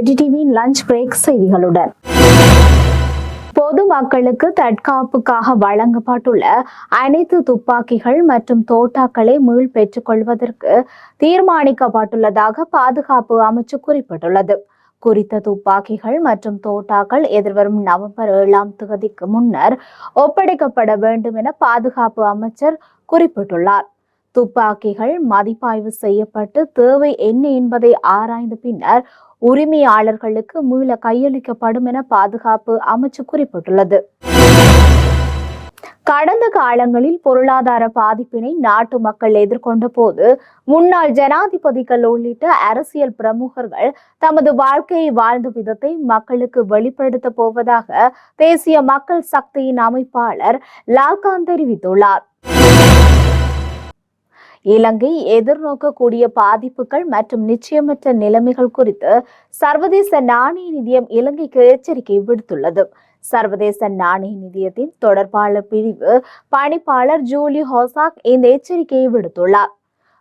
வெடி டிவியின் lunch break செய்திகளுடன். பொதுமக்களுக்கு தற்காப்புக்காக வழங்கப்பட்டுள்ள அனைத்து துப்பாக்கிகள் மற்றும் தோட்டாக்களை மீள் பெற்றுக் கொள்வதற்கு தீர்மானிக்கப்பட்டுள்ளதாக பாதுகாப்பு அமைச்சு குறிப்பிட்டுள்ளது. குறித்த துப்பாக்கிகள் மற்றும் தோட்டாக்கள் எதிர்வரும் நவம்பர் ஏழாம் தேதிக்கு முன்னர் ஒப்படைக்கப்பட வேண்டும் என பாதுகாப்பு அமைச்சர் குறிப்பிட்டுள்ளார். துப்பாக்கிகள் மதிப்பாய்வு செய்யப்பட்டு தேவை என்ன என்பதை ஆராய்ந்த பின்னர் உரிமையாளர்களுக்கு மீள கையளிக்கப்படும் என பாதுகாப்பு அமைச்சு குறிப்பிட்டுள்ளது. கடந்த காலங்களில் பொருளாதார பாதிப்பினை நாட்டு மக்கள் எதிர்கொண்ட போது முன்னாள் ஜனாதிபதிகள் உள்ளிட்ட அரசியல் பிரமுகர்கள் தமது வாழ்க்கையை வாழ்ந்த விதத்தை மக்களுக்கு வெளிப்படுத்த போவதாக தேசிய மக்கள் சக்தியின் அமைப்பாளர் லால்கான் தெரிவித்துள்ளார். இலங்கை எதிர்நோக்கக்கூடிய பாதிப்புகள் மற்றும் நிச்சயமற்ற நிலைமைகள் குறித்து சர்வதேச நாணய நிதியம் இலங்கைக்கு எச்சரிக்கை விடுத்துள்ளது. சர்வதேச நாணய நிதியத்தின் தொடர்பாளர் பிரிவு பணிப்பாளர் ஜூலி ஹோசாக் இந்த எச்சரிக்கையை விடுத்துள்ளார்.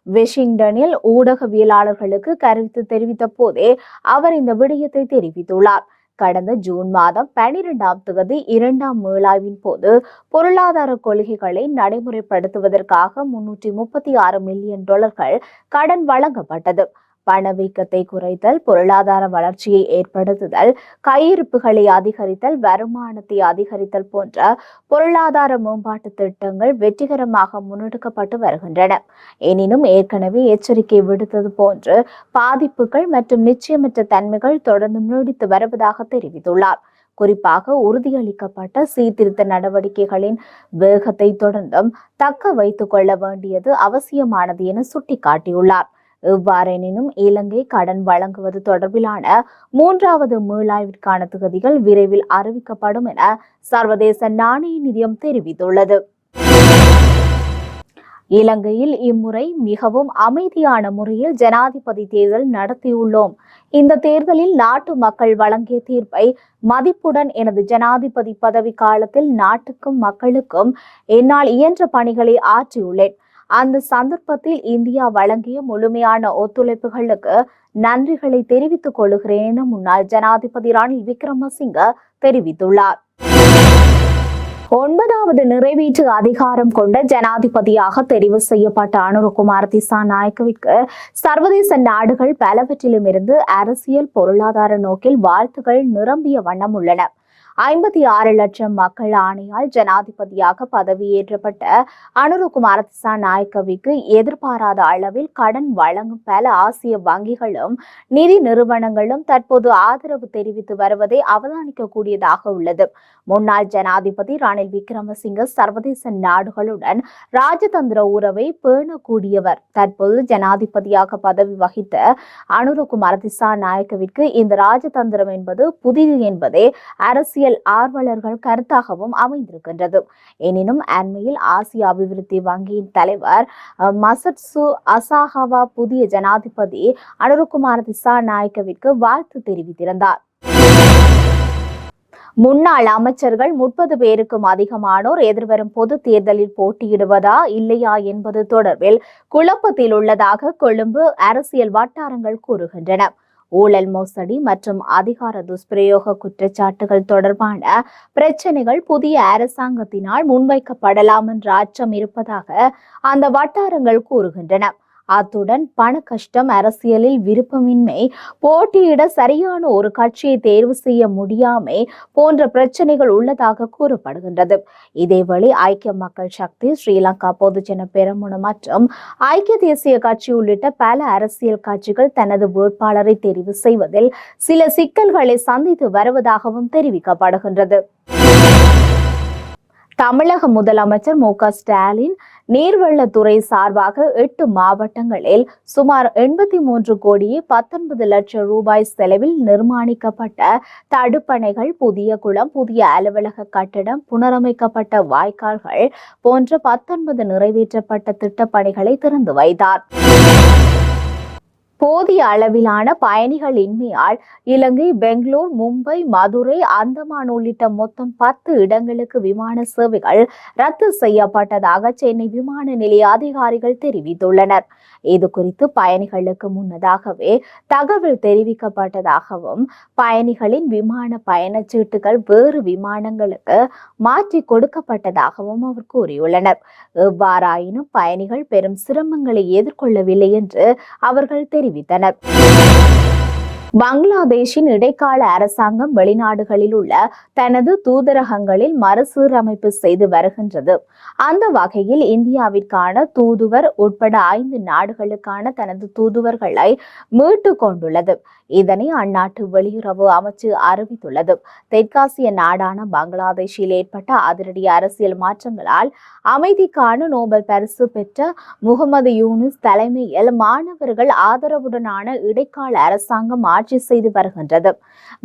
வெஷிங்டனில் ஊடகவியலாளர்களுக்கு கருத்து தெரிவித்த போதே அவர் இந்த விடயத்தை தெரிவித்துள்ளார். கடந்த ஜூன் மாதம் பனிரெண்டாம் தேதி இரண்டாம் மீளாய்வின் போது பொருளாதார கொள்கைகளை நடைமுறைப்படுத்துவதற்காக முன்னூற்றி முப்பத்தி ஆறு மில்லியன் டாலர்கள் கடன் வழங்கப்பட்டது. பணவீக்கத்தை குறைத்தல் பொருளாதார வளர்ச்சியை ஏற்படுத்துதல் கையிருப்புகளை அதிகரித்தல் வருமானத்தை அதிகரித்தல் போன்ற பொருளாதார மேம்பாட்டு திட்டங்கள் வெற்றிகரமாக முன்னெடுக்கப்பட்டு வருகின்றன. எனினும் ஏற்கனவே எச்சரிக்கை விடுத்தது போன்று பாதிப்புகள் மற்றும் நிச்சயமற்ற தன்மைகள் தொடர்ந்து நீடித்து வருவதாக தெரிவித்துள்ளார். குறிப்பாக உறுதியளிக்கப்பட்ட சீர்திருத்த நடவடிக்கைகளின் வேகத்தை தொடர்ந்தும் தக்க வைத்துக் கொள்ள வேண்டியது அவசியமானது என சுட்டிக்காட்டியுள்ளார். எவ்வாறெனினும் இலங்கை கடன் வழங்குவது தொடர்பிலான மூன்றாவது மீளாய்விற்கான திகதிகள் விரைவில் அறிவிக்கப்படும் என சர்வதேச நாணய நிதியம் தெரிவித்துள்ளது. இலங்கையில் இம்முறை மிகவும் அமைதியான முறையில் ஜனாதிபதி தேர்தல் நடத்தியுள்ளோம். இந்த தேர்தலில் நாட்டு மக்கள் வழங்கிய தீர்ப்பை மதிப்புடன் எனது ஜனாதிபதி பதவி காலத்தில் நாட்டுக்கும் மக்களுக்கும் என்னால் இயன்ற பணிகளை ஆற்றியுள்ளேன். அந்த சந்தர்ப்பத்தில் இந்தியா வழங்கிய முழுமையான ஒத்துழைப்புகளுக்கு நன்றிகளை தெரிவித்துக் கொள்கிறேன் என முன்னாள் ஜனாதிபதி ரணில் விக்ரமசிங்க தெரிவித்துள்ளார். ஒன்பதாவது நிறைவேற்று அதிகாரம் கொண்ட ஜனாதிபதியாக தெரிவு செய்யப்பட்ட அனுரகுமார் திசா நாயக்கவிற்கு சர்வதேச நாடுகள் பலவற்றிலும் இருந்து அரசியல் பொருளாதார நோக்கில் வாழ்த்துகள் நிரம்பிய வண்ணம் உள்ளன. ஐம்பத்தி ஆறு லட்சம் மக்கள் ஆணையால் ஜனாதிபதியாக பதவியேற்றப்பட்ட அனுருகுமார நாயக்கவிக்கு எதிர்பாராத அளவில் கடன் வழங்கும் பல ஆசிய வங்கிகளும் நிதி நிறுவனங்களும் தற்போது ஆதரவு தெரிவித்து வருவதை அவதானிக்கக்கூடியதாக உள்ளது. முன்னாள் ஜனாதிபதி ரணில் விக்ரமசிங்க சர்வதேச நாடுகளுடன் ராஜதந்திர உறவை பேணக்கூடியவர். தற்போது ஜனாதிபதியாக பதவி வகித்த அனுருகுமார நாயக்கவிற்கு இந்த ராஜதந்திரம் என்பது புதிது என்பதே அரசியல் ஆர்வலர்கள் கருத்தாகவும் அமைந்திருக்கின்றது. எனினும் அண்மையில் ஆசிய அபிவிருத்தி வங்கியின் தலைவர் மசட்சு அசாகவா புதிய ஜனாதிபதி அனுருகுமார் திசா நாயக்கவிற்கு வாழ்த்து தெரிவித்திருந்தார். முன்னாள் அமைச்சர்கள் முப்பது பேருக்கும் அதிகமானோர் எதிர்வரும் பொது தேர்தலில் போட்டியிடுவதா இல்லையா என்பது தொடர்பில் குழப்பத்தில் உள்ளதாக கொழும்பு அரசியல் வட்டாரங்கள் கூறுகின்றன. ஊழல் மோசடி மற்றும் அதிகார துஷ்பிரயோக குற்றச்சாட்டுகள் தொடர்பான பிரச்சனைகள் புதிய அரசாங்கத்தினால் முன்வைக்கப்படலாம் என்ற அச்சம் இருப்பதாக அந்த வட்டாரங்கள் கூறுகின்றன. அத்துடன் பண கஷ்டம் அரசியலில் விருப்பமின்மை போட்டியிட சரியான ஒரு கட்சியை தேர்வு செய்ய முடியாமை போன்ற பிரச்சனைகள் உள்ளதாக கூறப்படுகின்றது. இதேவேளை ஐக்கிய மக்கள் சக்தி ஸ்ரீலங்கா பொதுஜன பெரமுன மற்றும் ஐக்கிய தேசிய கட்சி உள்ளிட்ட பல அரசியல் கட்சிகள் தனது வேட்பாளரை தெரிவு செய்வதில் சில சிக்கல்களை சந்தித்து வருவதாகவும் தெரிவிக்கப்படுகின்றது. தமிழக முதலமைச்சர் மு க ஸ்டாலின் நீர்வள்ளத்துறை சார்பாக எட்டு மாவட்டங்களில் சுமார் எண்பத்தி மூன்று கோடியே பத்தொன்பது லட்சம் ரூபாய் செலவில் நிர்மாணிக்கப்பட்ட தடுப்பணைகள் புதிய குளம் புதிய அலுவலக கட்டடம் புனரமைக்கப்பட்ட வாய்க்கால்கள் போன்ற பத்தொன்பது நிறைவேற்றப்பட்ட திட்டப்பணிகளை திறந்து வைத்தார். போதிய அளவிலான பயணிகள் இன்மையால் இலங்கை பெங்களூர் மும்பை மதுரை அந்தமான் உள்ளிட்ட மொத்தம் பத்து இடங்களுக்கு விமான சேவைகள் ரத்து செய்யப்பட்டதாக சென்னை விமான நிலைய அதிகாரிகள் தெரிவித்துள்ளனர். இது குறித்து பயணிகளுக்கு முன்னதாகவே தகவல் தெரிவிக்கப்பட்டதாகவும் பயணிகளின் விமான பயணச்சீட்டுகள் வேறு விமானங்களுக்கு மாற்றி கொடுக்கப்பட்டதாகவும் அவர் கூறியுள்ளனர். எவ்வாறாயினும் பயணிகள் பெரும் சிரமங்களை எதிர்கொள்ளவில்லை என்று அவர்கள் தெரிவித்தனர் Bị. பங்களாதேஷின் இடைக்கால அரசாங்கம் வெளிநாடுகளில் உள்ள தனது தூதரகங்களில் மறுசீரமைப்பு செய்து வருகின்றது. அந்த வகையில் இந்தியாவிற்கான தூதுவர் உட்பட ஐந்து நாடுகளுக்கான தனது தூதுவர்களை மீட்டு கொண்டுள்ளது. இதனை அந்நாட்டு வெளியுறவு அமைச்சு அறிவித்துள்ளது. தெற்காசிய நாடான பங்களாதேஷில் ஏற்பட்ட அதிரடி அரசியல் மாற்றங்களால் அமைதிக்கான நோபல் பரிசு பெற்ற முகமது யூனுஸ் தலைமையில் மாணவர்கள் ஆதரவுடனான இடைக்கால அரசாங்கம் ஆட்சி செய்து வருகின்றது.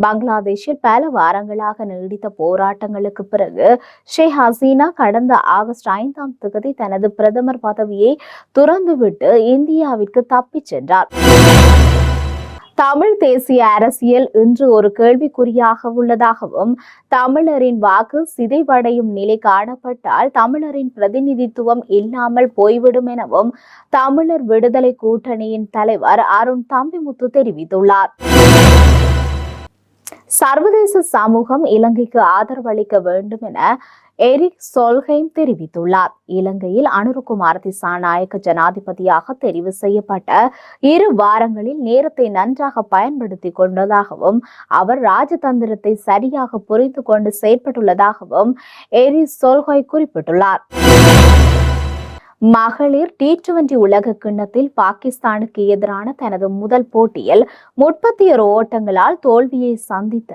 பங்களாதேஷில் பல வாரங்களாக நீடித்த போராட்டங்களுக்கு பிறகு ஷேக் ஹசீனா கடந்த ஆகஸ்ட் ஐந்தாம் தேதி தனது பிரதமர் பதவியை துறந்துவிட்டு இந்தியாவிற்கு தப்பிச் சென்றார். தமிழ் தேசிய அரசியல் இன்று ஒரு கேள்விக்குறியாக உள்ளதாகவும் தமிழரின் வாக்கு சிதைவடையும் நிலை காணப்பட்டால் தமிழரின் பிரதிநிதித்துவம் இல்லாமல் போய்விடும் எனவும் தமிழர் விடுதலை கூட்டணியின் தலைவர் அருண் தம்பிமுத்து தெரிவித்துள்ளார். சர்வதேச சமூகம் இலங்கைக்கு ஆதரவளிக்க வேண்டும் என எரிக் சோல்ஹெய்ம் தெரிவித்துள்ளார். இலங்கையில் அனுருகுமார் திசாநாயக்க ஜனாதிபதியாக தெரிவு செய்யப்பட்ட இரு வாரங்களில் நேரத்தை நன்றாக பயன்படுத்தி கொண்டதாகவும் அவர் ராஜதந்திரத்தை சரியாக புரிந்து கொண்டு செயற்பட்டுள்ளதாகவும் எரி சோல்ஹோய் குறிப்பிட்டுள்ளார். மகளிர் டி டுவெண்டி உலக கிண்ணத்தில் பாகிஸ்தானுக்கு எதிரான தனது முதல் போட்டியில் முப்பத்தி ஒரு ஓட்டங்களால் தோல்வியை சந்தித்த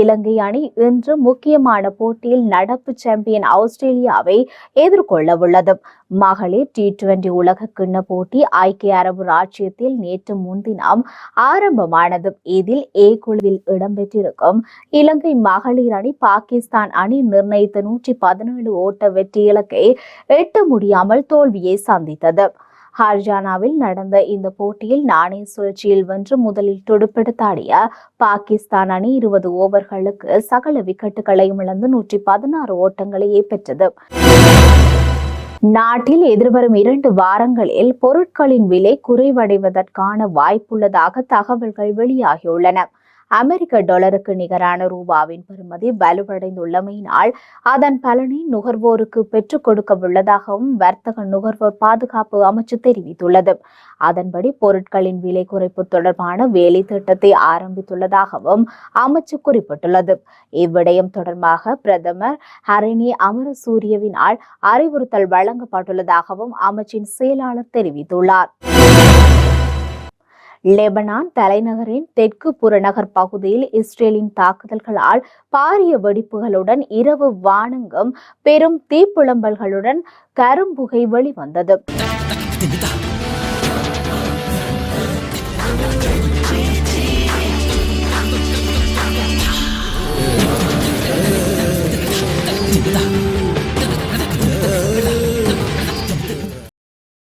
இலங்கை அணி இன்று முக்கியமான போட்டியில் நடப்பு சாம்பியன் ஆஸ்திரேலியாவை எதிர்கொள்ள உள்ளது. மகளிர் டி டுவெண்டி உலக கிண்ண போட்டி ஐக்கிய அரபு ராஜ்யத்தில் நேற்று முன்தினம் ஆரம்பமானது. இதில் ஏ குழுவில் இடம்பெற்றிருக்கும் இலங்கை மகளிர் அணி பாகிஸ்தான் அணி நிர்ணயித்த நூற்றி பதினேழு ஓட்ட வெற்றி இலக்கை எட்ட முடியாமல் தோல்வியை சந்தித்தது. ஹர்ஜானாவில் நடந்த இந்த போட்டியில் நாணய சுழற்சியில் வென்று முதலில் துடுப்பெடுத்தாடிய பாகிஸ்தான் அணி இருபது ஓவர்களுக்கு சகல விக்கெட்டுகளையும் இழந்து நூற்றி பதினாறு ஓட்டங்களையே பெற்றது நாட்டில் எதிர்வரும் இரண்டு வாரங்களில் பொருட்களின் விலை குறைவடைவதற்கான வாய்ப்புள்ளதாக தகவல்கள் வெளியாகியுள்ளன. அமெரிக்க டாலருக்கு நிகரான ரூபாவின் பெறுமதி வலுவடைந்துள்ளமையினால் அதன் பலனை நுகர்வோருக்கு பெற்றுக் கொடுக்க உள்ளதாகவும் வர்த்தக நுகர்வோர் பாதுகாப்பு அமைச்சு தெரிவித்துள்ளது. அதன்படி பொருட்களின் விலை குறைப்பு தொடர்பான வேலை திட்டத்தை ஆரம்பித்துள்ளதாகவும் அமைச்சு குறிப்பிட்டுள்ளது. இவ்விடயம் தொடர்பாக பிரதமர் ஹரிணி அமரசூரியவினால் அறிவுறுத்தல் வழங்கப்பட்டுள்ளதாகவும் அமைச்சின் செயலாளர் தெரிவித்துள்ளார். லெபனான் தலைநகரின் தெற்கு புறநகர் பகுதியில் இஸ்ரேலின் தாக்குதல்களால் பாரிய வெடிப்புகளுடன் இரவு வானங்கம் பெரும் தீப்புழம்பல்களுடன் கரும்புகை வெளிவந்தது Yeah.